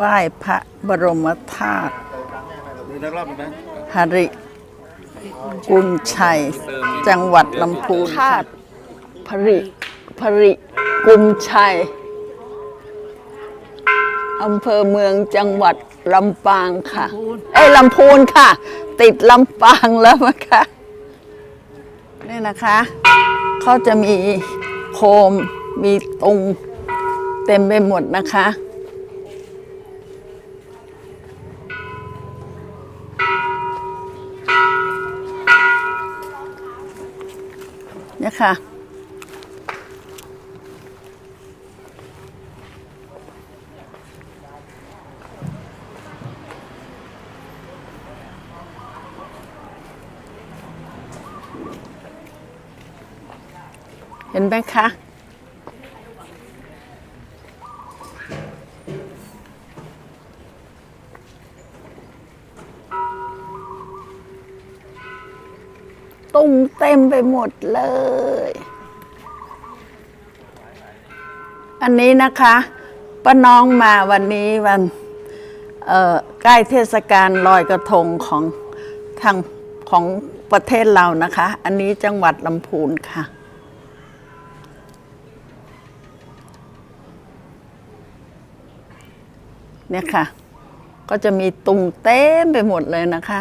ไหว้พระบรมธาตุดูนักรอบไหมหริกุลชัย จังหวัดลำพูนธาตุพริพริกุลชัยอำเภอเมืองจังหวัดลำปางค่ะ เอ้ยลำพูนค่ะ ติดลำปางแล้วนะคะนี่นะคะ เขาจะมีโคมมีตุงเต็มไปหมดนะคะ ค่ะ เห็นไหมคะ ตุ้มเต็มไปหมดเลย อันนี้นะคะป้าน้องมาวันนี้วันใกล้เทศกาลลอยกระทงของทางของประเทศเรานะคะ อันนี้จังหวัดลำพูนค่ะ เนี่ยค่ะ ก็จะมีตุงเต็มไปหมดเลยนะคะ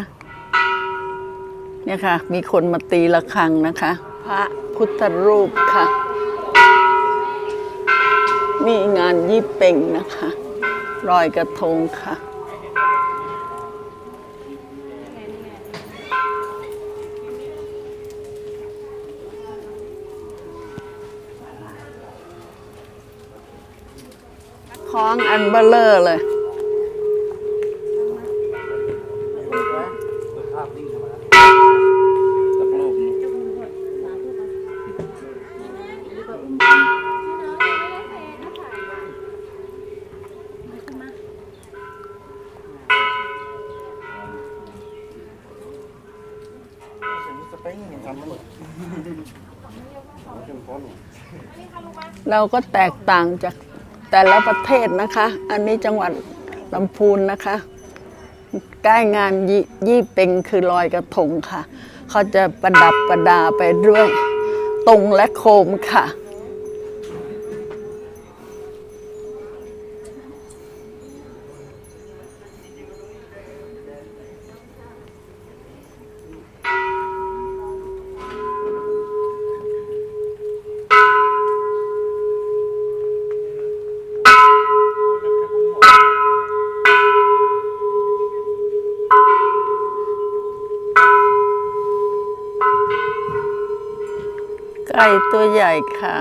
เนี่ยค่ะ มีคนมาตีระฆังนะคะ พระพุทธรูปค่ะ มีงานยี่เป่งนะคะรอยกระทงค่ะคล้องอันเบลเลอร์เลย เราก็แตกต่างจากแต่ละประเทศนะคะ อันนี้จังหวัดลำพูนนะคะ ใกล้งานยี่ยี่เป็งคือลอยกระทงค่ะ เขาจะประดับประดาไปด้วยตรงและโคมค่ะ ไก่ตัวใหญ่ค่ะ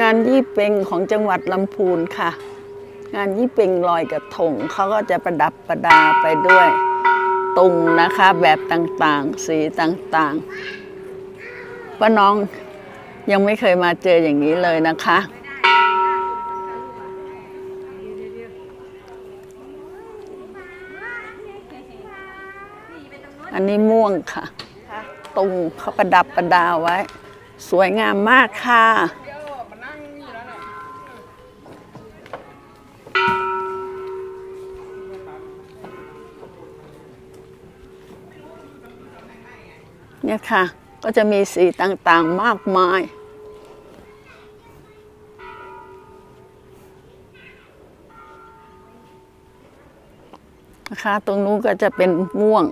งานยี่เป็งของจังหวัดลำพูนค่ะ งานยี่เป็งลอยกระทงเขาก็จะประดับประดาไปด้วยตุงนะคะแบบต่างๆ สีต่างๆป้าน้องยังไม่เคยมาเจออย่างนี้เลยนะคะ นนี้ม่วงค่ะ ตุงเขาประดับประดาไว้ สวยงามมากค่ะเนี่ยค่ะ ก็จะมีสีต่างๆมากมาย นะคะ ตรงนู้นก็จะเป็นม่วง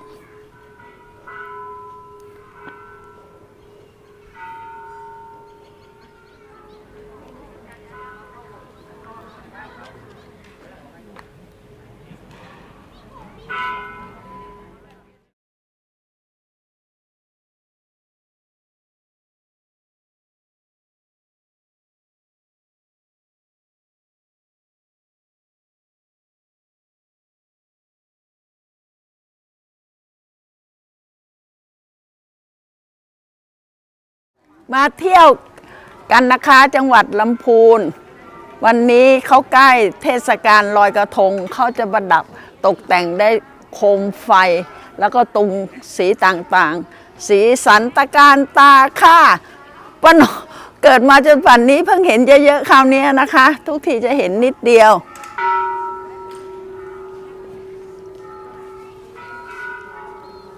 มาเที่ยวกันนะคะจังหวัดลำพูน วันนี้เขาใกล้เทศกาลลอยกระทงเขาจะประดับตกแต่งได้โคมไฟ แล้วก็ตุงสีต่างๆ สีสันตะการตาค่ะปานเกิดมาจนป่านนี้เพิ่งเห็นเยอะๆคราวนี้นะคะ ทุกทีจะเห็นนิดเดียว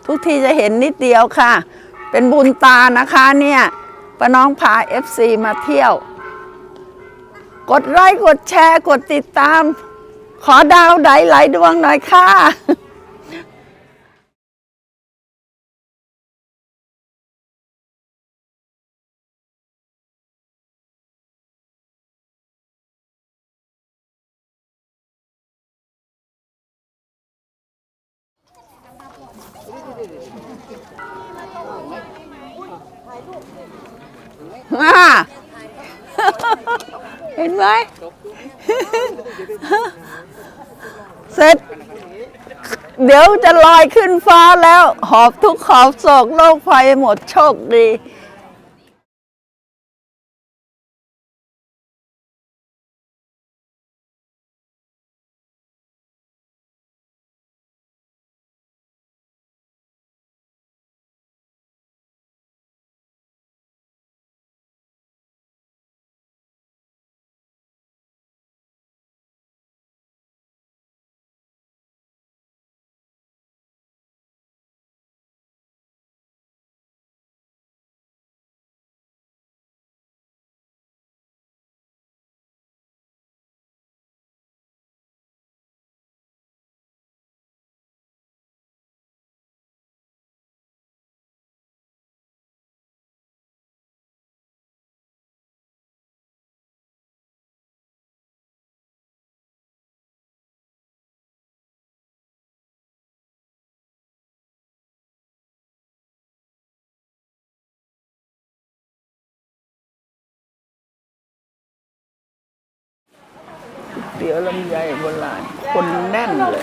ทุกทีจะเห็นนิดเดียวค่ะ เป็นบุญตานะคะเนี่ย ป้าน้องพา FC มาเที่ยว กดไลค์กดแชร์กดติดตาม ขอดาวไดไหลดวงหน่อยค่ะ อ่าเห็นไหมเสร็จ เดี๋ยวจะลอยขึ้นฟ้าแล้ว หอบทุกขอบโศกโลกภัยหมดโชคดี เดี๋ยวลำไยโบราณคนแน่นเลย